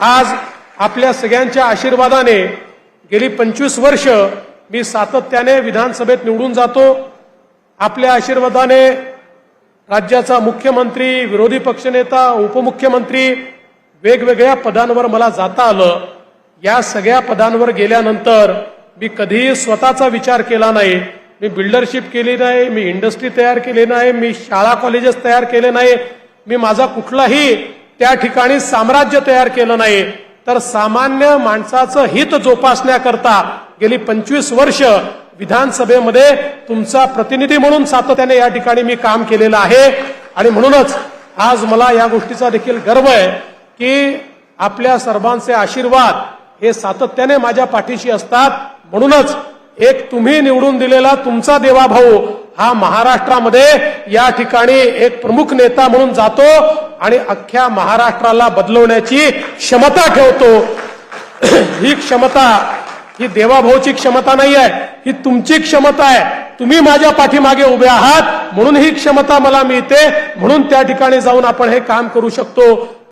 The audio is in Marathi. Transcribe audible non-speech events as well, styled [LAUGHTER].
आज आपल्या सगळ्यांच्या आशीर्वादाने गेली पंचवीस वर्ष मी सातत्याने विधानसभेत निवडून जातो. आपल्या आशीर्वादाने राज्याचा मुख्यमंत्री विरोधी पक्षनेता उपमुख्यमंत्री वेगवेगळ्या पदांवर मला जाता आलं. या सगळ्या पदांवर गेल्यानंतर मी कधीही स्वतःचा विचार केला नाही. मी बिल्डरशिप केली नाही मी इंडस्ट्री तयार केली नाही मी शाळा कॉलेजेस तयार केले नाही. मी माझा कुठलाही त्या ठिकाणी साम्राज्य तयार केलं नाही तर सामान्य माणसाचं हित जोपासण्याकरता गेली पंचवीस वर्ष विधानसभेमध्ये तुमचा प्रतिनिधी म्हणून सातत्याने या ठिकाणी मी काम केलेलं आहे. आणि म्हणूनच आज मला या गोष्टीचा देखील गर्व आहे की आपल्या सर्वांचे आशीर्वाद हे सातत्याने माझ्या पाठीशी असतात. म्हणूनच एक तुम्ही निवडून दिलेला तुमचा देवाभाऊ हा महाराष्ट्रामध्ये या ठिकाणी एक प्रमुख नेता म्हणून जातो. आणि अख्ख्या महाराष्ट्राला बदलवण्याची क्षमता ठेवतो. [CLEARS THROAT] ही क्षमता ही देवाभाऊची क्षमता नाही आहे ही तुमची क्षमता आहे. तुम्ही माझ्या पाठीमागे उभे आहात म्हणून ही क्षमता मला मिळते म्हणून त्या ठिकाणी जाऊन आपण हे काम करू शकतो.